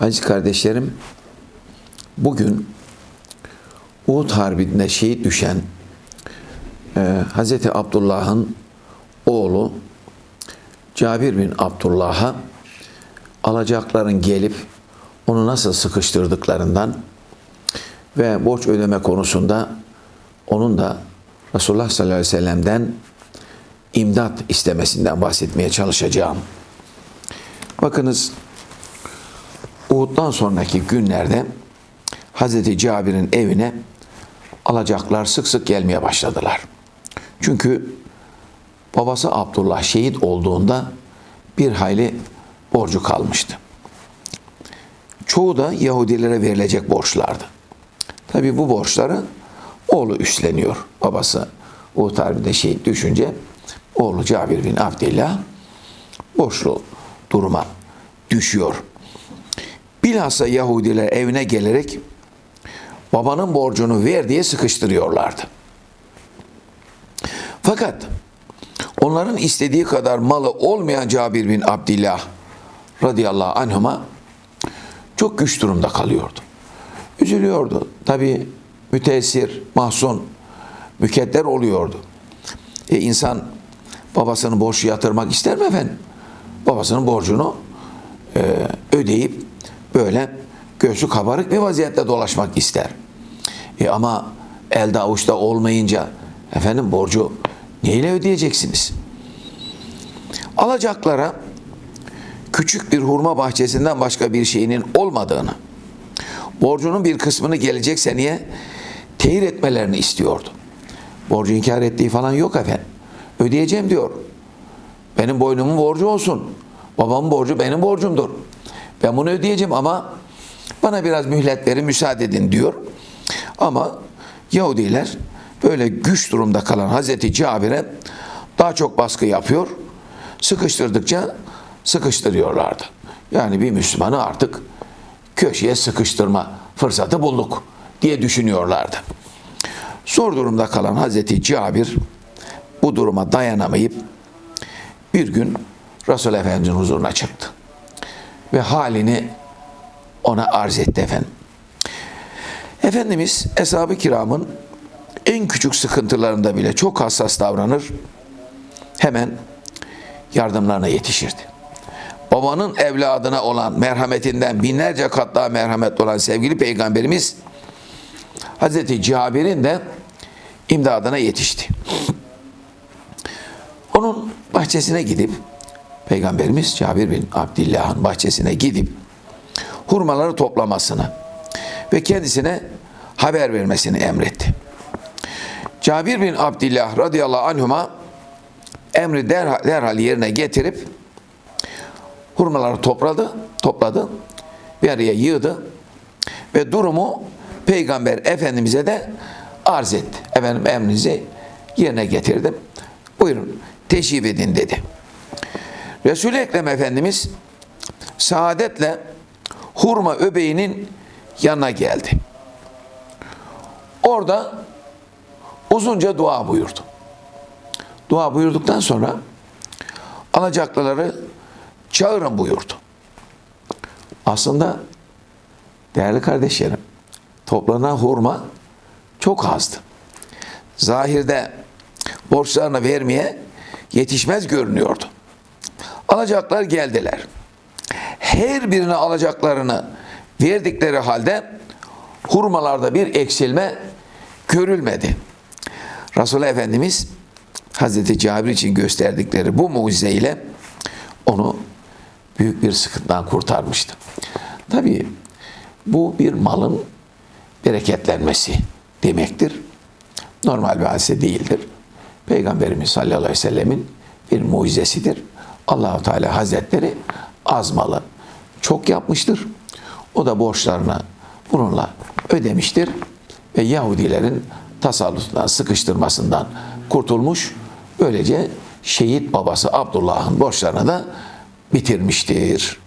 Aziz kardeşlerim, bugün Uhud Harbi'nde şehit düşen e, Hz. Abdullah'ın oğlu Cabir bin Abdullah'a alacakların gelip onu nasıl sıkıştırdıklarından ve borç ödeme konusunda onun da Resulullah sallallahu aleyhi ve sellem'den imdat istemesinden bahsetmeye çalışacağım. Bakınız Uhud'dan sonraki günlerde Hazreti Cabir'in evine alacaklar sık sık gelmeye başladılar. Çünkü babası Abdullah şehit olduğunda bir hayli borcu kalmıştı. Çoğu da Yahudilere verilecek borçlardı. Tabi bu borçları oğlu üstleniyor. Babası Uhud Harbi'nde şehit düşünce oğlu Cabir bin Abdillah borçlu duruma düşüyor. Bilhassa Yahudiler evine gelerek babanın borcunu ver diye sıkıştırıyorlardı. Fakat onların istediği kadar malı olmayan Cabir bin Abdillah radıyallahu anhuma çok güç durumda kalıyordu. Üzülüyordu. Tabi müteessir, mahzun, mükedder oluyordu. E insan babasının borcu yatırmak ister mi efendim? Babasının borcunu e, ödeyip böyle göğsü kabarık bir vaziyette dolaşmak ister. E ama elde avuçta olmayınca efendim borcu neyle ödeyeceksiniz? Alacaklara küçük bir hurma bahçesinden başka bir şeyinin olmadığını, borcunun bir kısmını gelecek seneye tehir etmelerini istiyordu. Borcu inkar ettiği falan yok efendim. Ödeyeceğim diyor. Benim boynumun borcu olsun. Babamın borcu benim borcumdur. Ben bunu ödeyeceğim ama bana biraz mühlet verin, müsaade edin diyor. Ama Yahudiler böyle güç durumda kalan Hazreti Cabir'e daha çok baskı yapıyor. Sıkıştırdıkça sıkıştırıyorlardı. Yani bir Müslümanı artık köşeye sıkıştırma fırsatı bulduk diye düşünüyorlardı. Zor durumda kalan Hazreti Cabir bu duruma dayanamayıp bir gün Resul Efendimiz'in huzuruna çıktı. Ve halini ona arz etti efendim. Efendimiz Eshab-ı Kiram'ın en küçük sıkıntılarında bile çok hassas davranır. Hemen yardımlarına yetişirdi. Babanın evladına olan merhametinden binlerce kat daha merhametli olan sevgili peygamberimiz Hazreti Cabir'in de imdadına yetişti. Onun bahçesine gidip Peygamberimiz Cabir bin Abdillah'ın bahçesine gidip hurmaları toplamasını ve kendisine haber vermesini emretti. Cabir bin Abdillah radıyallahu anhuma emri derhal, derhal yerine getirip hurmaları topladı, topladı, bir araya yığdı ve durumu Peygamber Efendimiz'e de arz etti. Efendim emrinizi yerine getirdim. Buyurun teşrif edin dedi. Resul-i Ekrem Efendimiz saadetle hurma öbeğinin yanına geldi. Orada uzunca dua buyurdu. Dua buyurduktan sonra alacaklıları çağırın buyurdu. Aslında değerli kardeşlerim toplanan hurma çok azdı. Zahirde borçlarını vermeye yetişmez görünüyordu. Alacaklar geldiler. Her birine alacaklarını verdikleri halde hurmalarda bir eksilme görülmedi. Resulullah Efendimiz Hazreti Cabir için gösterdikleri bu mucize onu büyük bir sıkıntıdan kurtarmıştı. Tabii bu bir malın bereketlenmesi demektir. Normal bir hadise değildir. Peygamberimiz sallallahu aleyhi ve sellemin bir mucizesidir. Allahu Teala Hazretleri az malı çok yapmıştır. O da borçlarını bununla ödemiştir ve Yahudilerin tasallutundan, sıkıştırmasından kurtulmuş. Böylece şehit babası Abdullah'ın borçlarını da bitirmiştir.